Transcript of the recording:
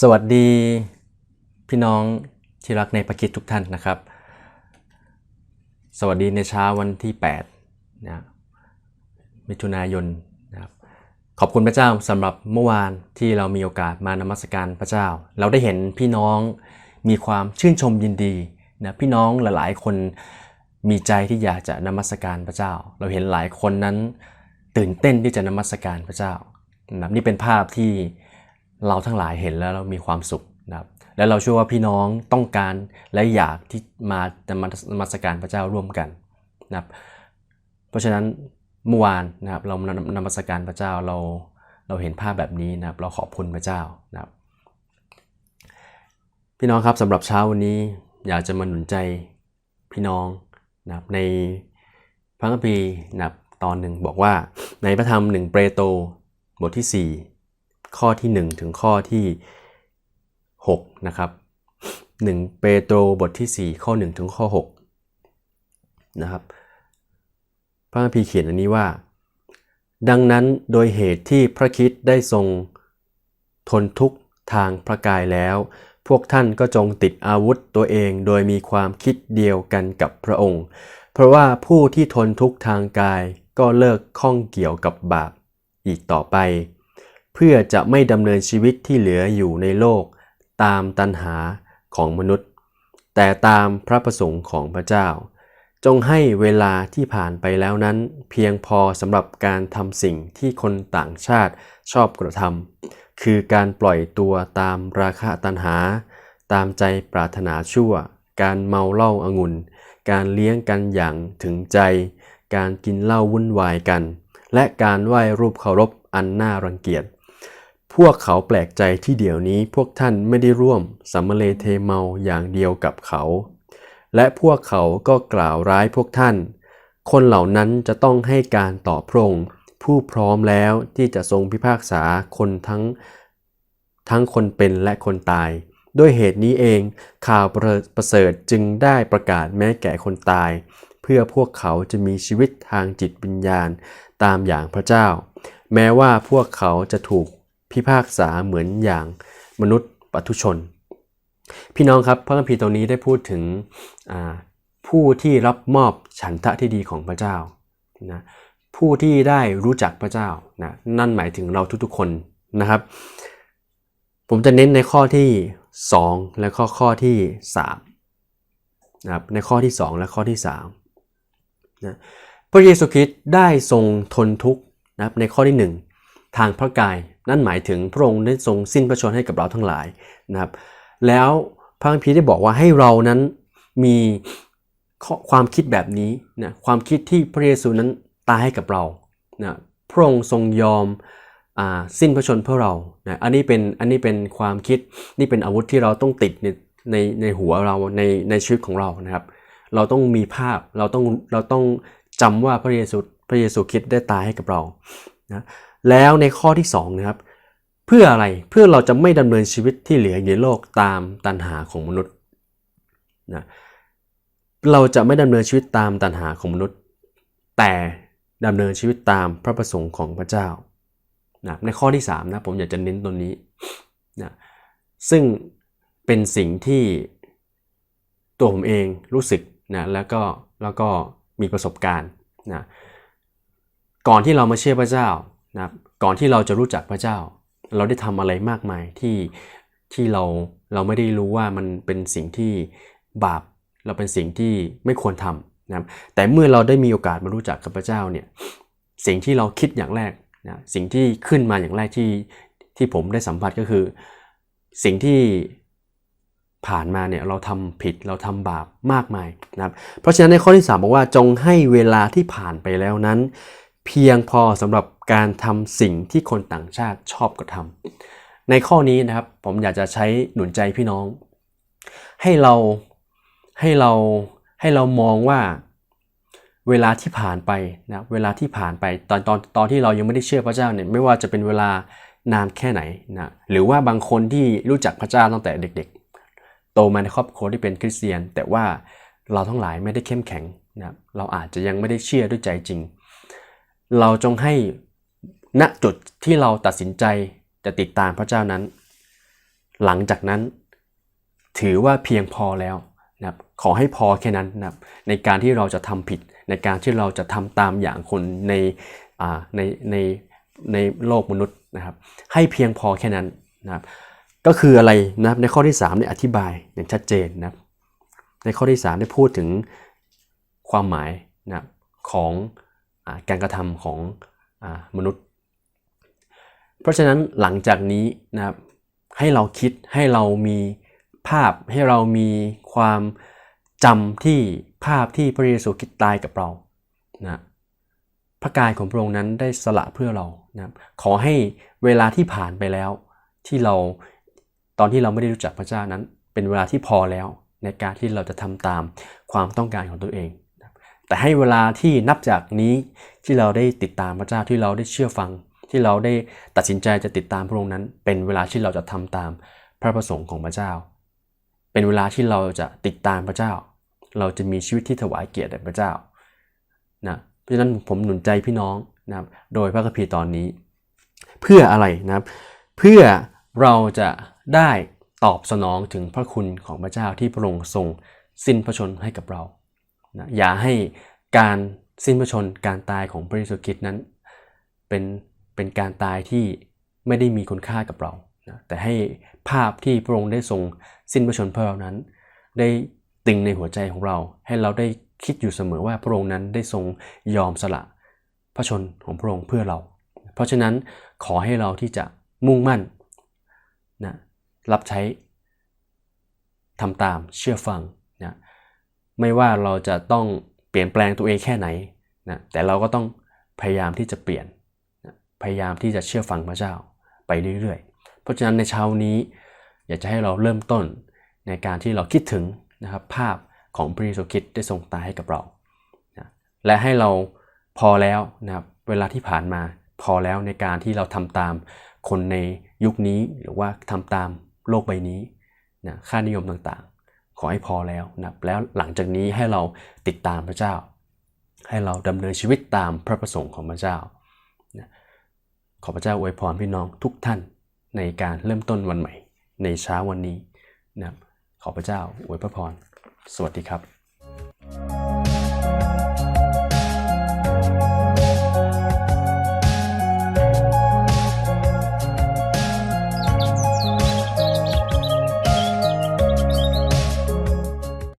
สวัสดีพี่น้องที่รักในประคิดทุกท่านนะครับ สวัสดีในเช้าวันที่8นะมิถุนายนนะครับขอบคุณพระเจ้าสำหรับเมื่อวานที่เรามีโอกาสมานมัสการพระเจ้า เราได้เห็นพี่น้องมีความชื่นชมยินดีนะพี่น้องหลาย ๆ คนมีใจที่อยากจะนมัสการพระเจ้า เราเห็นหลายคนนั้นตื่นเต้นที่จะนมัสการพระเจ้านะนี่เป็นภาพที่ เราทั้งหลายเห็นแล้วเรามีความสุขนะครับและเราเชื่อว่าพี่น้องต้องการและอยากที่มาจะมานมัสการพระเจ้าร่วมกันนะครับเพราะฉะนั้นเมื่อวานนะครับเรานำนมัสการพระเจ้าเราเราเห็นภาพแบบนี้นะครับเราขอบคุณพระเจ้านะครับพี่น้องครับสำหรับเช้าวันนี้อยากจะมาหนุนใจพี่น้องนะครับในพระคัมภีร์นะครับตอนหนึ่งบอกว่าในพระธรรมหนึ่งเปโตรบทที่4 ข้อที่ 1 ถึงข้อที่6นะครับ 1 เปโตรบทที่ 4 ข้อ 1 ถึงข้อ6นะครับพระคัมภีเขียนอันนี้ว่า ดังนั้นโดยเหตุที่พระคิดได้ทรงทนทุกข์ทางพระกายแล้ว พวกท่านก็จงติดอาวุธตัวเองโดยมีความคิดเดียวกันกับพระองค์ เพราะว่าผู้ที่ทนทุกข์ทางกายก็เลิกข้องเกี่ยวกับบาปอีกต่อไป เพื่อจะไม่ดำเนินชีวิตที่เหลืออยู่ในโลก ตามตัณหาของมนุษย์ แต่ตามพระประสงค์ของพระเจ้า จงให้เวลาที่ผ่านไปแล้วนั้น เพียงพอสำหรับการทำสิ่งที่คนต่างชาติชอบกระทำคือการปล่อยตัวตามราคะตัณหา ตามใจปรารถนาชั่ว การเมาเหล้าอางุ่น การเลี้ยงกันอย่างถึงใจ การกินเหล้าวุ่นวายกัน และการไหว้รูปเคารพอันน่ารังเกียจ พวกเขาแปลกใจที่เดี๋ยวนี้พวกท่านไม่ได้ร่วมสัมมเลเทเมาอย่างเดียวกับเขา และพวกเขาก็กล่าวร้ายพวกท่าน คนเหล่านั้นจะต้องให้การต่อพระองค์ผู้พร้อมแล้วที่จะทรงพิพากษาคนทั้งทั้งคนเป็นและคนตาย ด้วยเหตุนี้เองข่าวประเสริฐจึงได้ประกาศแม้แก่คนตาย เพื่อพวกเขาจะมีชีวิตทางจิตวิญญาณตามอย่างพระเจ้า แม้ว่าพวกเขาจะถูก พิพากษาเหมือนอย่างมนุษย์ปัทุชน พี่น้องครับพระคัมภีร์ตรงนี้ได้พูดถึงผู้ที่รับมอบฉันทะที่ดีของพระเจ้านะผู้ที่ได้รู้จักพระเจ้านะนั่นหมายถึงเราทุกๆคนนะครับ ผมจะเน้นในข้อที่ 2 และข้อข้อที่3นะครับในข้อที่ 2 และข้อที่3นะพระเยซูคริสต์ได้ทรงทนทุกข์นะครับในข้อที่1 ทางพระกาย นั่นหมายถึงพระองค์ได้ทรงสิ้นพระชนให้กับเราทั้งหลายนะครับ แล้วพระคัมภีร์ได้บอกว่าให้เรานั้นมีความคิดแบบนี้นะความคิดที่พระเยซูนั้นตายให้กับเรานะพระองค์ทรงยอมสิ้นพระชนเพื่อเรานะอันนี้เป็นอันนี้เป็นความคิดนี่เป็นอาวุธที่เราต้องติดในในในหัวเราในในชีวิตของเรานะครับ เราต้องมีภาพเราต้องเราต้องจำว่าพระเยซูพระเยซูคริสต์ได้ตายให้กับเรานะ แล้วในข้อที่2นะครับเพื่ออะไรเพื่อเราจะไม่ดำเนินชีวิตที่เหลือในโลกตามตัณหาของมนุษย์นะเราจะไม่ดำเนินชีวิตตามตัณหาของมนุษย์ แต่ดำเนินชีวิตตามพระประสงค์ของพระเจ้านะในข้อที่3นะผมอยากจะเน้นตรงนี้นะซึ่งเป็นสิ่งที่ตัวผมเองรู้สึกนะแล้วก็แล้วก็มีประสบการณ์นะก่อนที่เรามาเชื่อพระเจ้า นะก่อนที่เราจะรู้จักพระเจ้า เราได้ทำอะไรมากมายที่ที่เราเราไม่ได้รู้ว่ามันเป็นสิ่งที่บาปเราเป็นสิ่งที่ไม่ควรทำนะครับแต่เมื่อเราได้มีโอกาสมารู้จักกับพระเจ้าเนี่ยสิ่งที่เราคิดอย่างแรกนะสิ่งที่ขึ้นมาอย่างแรกที่ที่ผมได้สัมผัสก็คือ สิ่งที่ผ่านมาเนี่ยเราทำผิดเราทำบาปมากมายนะครับเพราะฉะนั้นในข้อที่ 3 บอกว่าจงให้เวลาที่ผ่านไปแล้วนั้น เพียงพอสำหรับการทำสิ่งที่คนต่างชาติชอบกระทำในข้อนี้นะครับผมอยากจะใช้หนุนใจพี่น้อง ให้เราให้เราให้เรามองว่าเวลาที่ผ่านไปนะเวลาที่ผ่านไปตอนตอนตอนที่เรายังไม่ได้เชื่อพระเจ้าเนี่ยไม่ว่าจะเป็นเวลานานแค่ไหนนะหรือว่าบางคนที่รู้จักพระเจ้าตั้งแต่เด็ก ๆ โตมาในครอบครัวที่เป็นคริสเตียน แต่ว่าเราทั้งหลายไม่ได้เข้มแข็งนะเราอาจจะยังไม่ได้เชื่อด้วยใจจริง เราจงให้ณจุดที่เราตัดสินใจจะติดตามพระเจ้านั้น หลังจากนั้น ถือว่าเพียงพอแล้วนะครับขอให้พอแค่นั้นนะครับในการที่เราจะทำผิด ในการที่เราจะทำตามอย่างคนในอ่าในในในโลกมนุษย์นะครับ ให้เพียงพอแค่นั้นนะครับ ก็คืออะไรนะครับในข้อที่3เนี่ยอธิบายอย่างชัดเจนนะครับในข้อที่3ได้พูดถึงความหมายนะครับของ การกระทำของอมนุษย์ เพราะฉะนั้นหลังจากนี้นะครับให้เราคิดให้เรามีภาพให้เรามีความจำที่ภาพที่พระเยซูคริสต์ตายกับเรานะพระกายของพระองค์นั้นได้สละเพื่อเรานะขอให้เวลาที่ผ่านไปแล้ว ที่เราตอนที่เราไม่ได้รู้จักพระเจ้านั้น เป็นเวลาที่พอแล้วในการที่เราจะทำตามความต้องการของตัวเอง แต่ให้เวลาที่นับจากนี้ที่เราได้ติดตามพระเจ้าที่เราได้เชื่อฟัง ที่เราได้ตัดสินใจจะติดตามพระองค์นั้น เป็นเวลาที่เราจะทำตามพระประสงค์ของพระเจ้า เป็นเวลาที่เราจะติดตามพระเจ้า เราจะมีชีวิตที่ถวายเกียรติแด่พระเจ้านะเพราะฉะนั้นผมหนุนใจพี่น้องนะครับโดยพระคัมภีร์ตอนนี้ เพื่ออะไรนะครับเพื่อเราจะได้ตอบสนองถึงพระคุณของพระเจ้าที่พระองค์ทรงสิ้นพระชนให้กับเรา นะอย่าให้การสิ้นพระชนการตายของพระเยซูคริสต์นั้น เป็นเป็นการตายที่ไม่ได้มีคุณค่ากับเรานะแต่ให้ภาพที่พระองค์ได้ทรงสิ้นพระชนเพื่อเรานั้น ได้ติงในหัวใจของเรา ให้เราได้คิดอยู่เสมอว่าพระองค์นั้นได้ทรงยอมสละพระชนของพระองค์เพื่อเรา เพราะฉะนั้นขอให้เราที่จะมุ่งมั่นนะรับใช้ทำตามเชื่อฟัง ไม่ว่าเราจะต้องเปลี่ยนแปลงตัวเองแค่ไหนนะแต่เราก็ต้องพยายามที่จะเปลี่ยนนะพยายามที่จะเชื่อฟังพระเจ้าไปเรื่อยๆ เพราะฉะนั้นในเช้านี้ อยากจะให้เราเริ่มต้นในการที่เราคิดถึงนะครับภาพของพระเยซูคริสต์ได้ทรงตายให้กับเรานะและให้เราพอแล้วนะครับเวลาที่ผ่านมาพอแล้วในการที่เราทำตามคนในยุคนี้หรือว่าทำตามโลกใบนี้นะค่านิยมต่างๆ ขอให้พอแล้วนะแล้วหลังจากนี้ให้เราติดตามพระเจ้า ให้เราดำเนินชีวิตตามพระประสงค์ของพระเจ้านะขอพระเจ้าอวยพรพี่น้องทุกท่านในการเริ่มต้นวันใหม่ ในเช้าวันนี้นะขอพระเจ้าอวยพระพรสวัสดีครับ